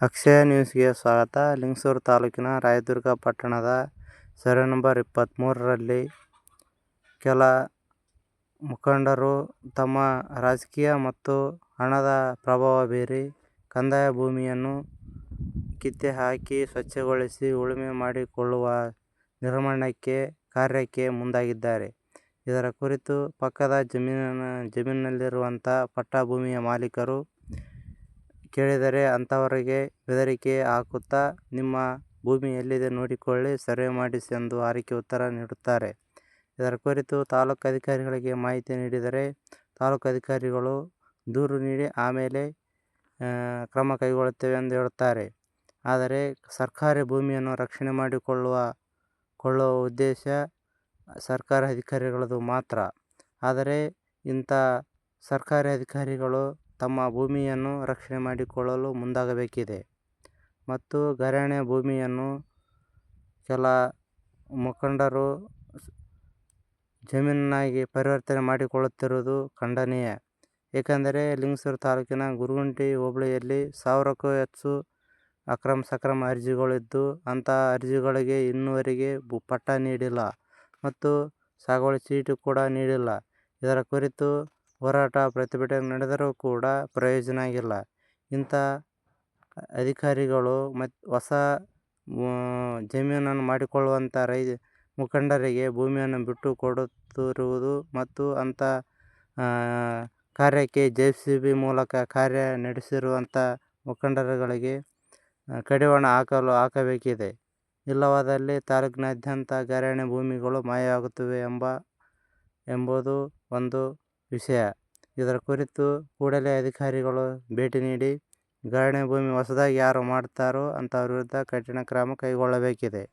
ಅಕ್ಷಯ ನ್ಯೂಸ್ಗೆ ಸ್ವಾಗತ. ಲಿಂಗಸೂರು ತಾಲೂಕಿನ ರಾಯದುರ್ಗ ಪಟ್ಟಣದ ಸರ್ವೆ ನಂಬರ್ ಇಪ್ಪತ್ಮೂರರಲ್ಲಿ ಕೆಲ ಮುಖಂಡರು ತಮ್ಮ ರಾಜಕೀಯ ಮತ್ತು ಹಣದ ಪ್ರಭಾವ ಬೀರಿ ಕಂದಾಯ ಭೂಮಿಯನ್ನು ಕಿತ್ತೆ ಹಾಕಿ ಸ್ವಚ್ಛಗೊಳಿಸಿ ಉಳುಮೆ ಮಾಡಿಕೊಳ್ಳುವ ನಿರ್ಮಾಣಕ್ಕೆ, ಕಾರ್ಯಕ್ಕೆ ಮುಂದಾಗಿದ್ದಾರೆ. ಇದರ ಕುರಿತು ಪಕ್ಕದ ಜಮೀನಿನಲ್ಲಿರುವಂತಹ ಪಟ್ಟಾ ಭೂಮಿಯ ಮಾಲೀಕರು ಕೇಳಿದರೆ ಅಂಥವರಿಗೆ ಬೆದರಿಕೆ ಹಾಕುತ್ತಾ ನಿಮ್ಮ ಭೂಮಿ ಎಲ್ಲಿದೆ ನೋಡಿಕೊಳ್ಳಿ, ಸರ್ವೆ ಮಾಡಿಸಿ ಎಂದು ಹಾರಿಕೆ ಉತ್ತರ ನೀಡುತ್ತಾರೆ. ಇದರ ಕುರಿತು ತಾಲೂಕು ಅಧಿಕಾರಿಗಳಿಗೆ ಮಾಹಿತಿ ನೀಡಿದರೆ ತಾಲೂಕು ಅಧಿಕಾರಿಗಳು ದೂರು ನೀಡಿ ಆಮೇಲೆ ಕ್ರಮ ಕೈಗೊಳ್ಳುತ್ತೇವೆ ಎಂದು ಹೇಳುತ್ತಾರೆ. ಆದರೆ ಸರ್ಕಾರಿ ಭೂಮಿಯನ್ನು ರಕ್ಷಣೆ ಮಾಡಿಕೊಳ್ಳುವ ಕೊಳ್ಳುವ ಉದ್ದೇಶ ಸರ್ಕಾರಿ ಅಧಿಕಾರಿಗಳದು ಮಾತ್ರ. ಆದರೆ ಇಂಥ ಸರ್ಕಾರಿ ಅಧಿಕಾರಿಗಳು ತಮ್ಮ ಭೂಮಿಯನ್ನು ರಕ್ಷಣೆ ಮಾಡಿಕೊಳ್ಳಲು ಮುಂದಾಗಬೇಕಿದೆ. ಮತ್ತು ಗರಣೆ ಭೂಮಿಯನ್ನು ಕೆಲ ಮುಖಂಡರು ಜಮೀನನ್ನಾಗಿ ಪರಿವರ್ತನೆ ಮಾಡಿಕೊಳ್ಳುತ್ತಿರುವುದು ಖಂಡನೀಯ. ಏಕೆಂದರೆ ಲಿಂಗಸೂರು ತಾಲೂಕಿನ ಗುರುಗುಂಟಿ ಹೋಬಳಿಯಲ್ಲಿ ಸಾವಿರಕ್ಕೂ ಹೆಚ್ಚು ಅಕ್ರಮ ಸಕ್ರಮ ಅರ್ಜಿಗಳಿದ್ದು ಅಂತಹ ಅರ್ಜಿಗಳಿಗೆ ಬು, ಪಟ್ಟ ನೀಡಿಲ್ಲ ಮತ್ತು ಸಾಗುವಳಿ ಚೀಟಿ ಕೂಡ ನೀಡಿಲ್ಲ. ಇದರ ಕುರಿತು ಹೋರಾಟ ಪ್ರತಿಭಟನೆ ನಡೆದರೂ ಕೂಡ ಪ್ರಯೋಜನ ಆಗಿಲ್ಲ. ಇಂಥ ಅಧಿಕಾರಿಗಳು ಮತ್ತು ಹೊಸ ಜಮೀನನ್ನು ಮಾಡಿಕೊಳ್ಳುವಂಥ ರೈ ಮುಖಂಡರಿಗೆ ಭೂಮಿಯನ್ನು ಬಿಟ್ಟು ಕೊಡುತ್ತಿರುವುದು ಮತ್ತು ಅಂಥ ಕಾರ್ಯಕ್ಕೆ ಜೆ ಸಿ ಬಿ ಮೂಲಕ ಕಾರ್ಯ ನಡೆಸಿರುವಂಥ ಮುಖಂಡರುಗಳಿಗೆ ಕಡಿವಾಣ ಹಾಕಲು ಹಾಕಬೇಕಿದೆ. ಇಲ್ಲವಾದಲ್ಲಿ ತಾಲೂಕಿನಾದ್ಯಂತ ಘರಾಣೆ ಭೂಮಿಗಳು ಮಾಯವಾಗುತ್ತವೆ ಎಂಬ, ಎಂಬುದು ಒಂದು ವಿಷಯ. ಇದರ ಕುರಿತು ಕೂಡಲೇ ಅಧಿಕಾರಿಗಳು ಭೇಟಿ ನೀಡಿ ಗಾರ್ಡನ್ ಭೂಮಿ ಹೊಸದಾಗಿ ಯಾರು ಮಾಡುತ್ತಾರೋ ಅಂಥವ್ರ ವಿರುದ್ಧ ಕಠಿಣ ಕ್ರಮ ಕೈಗೊಳ್ಳಬೇಕಿದೆ.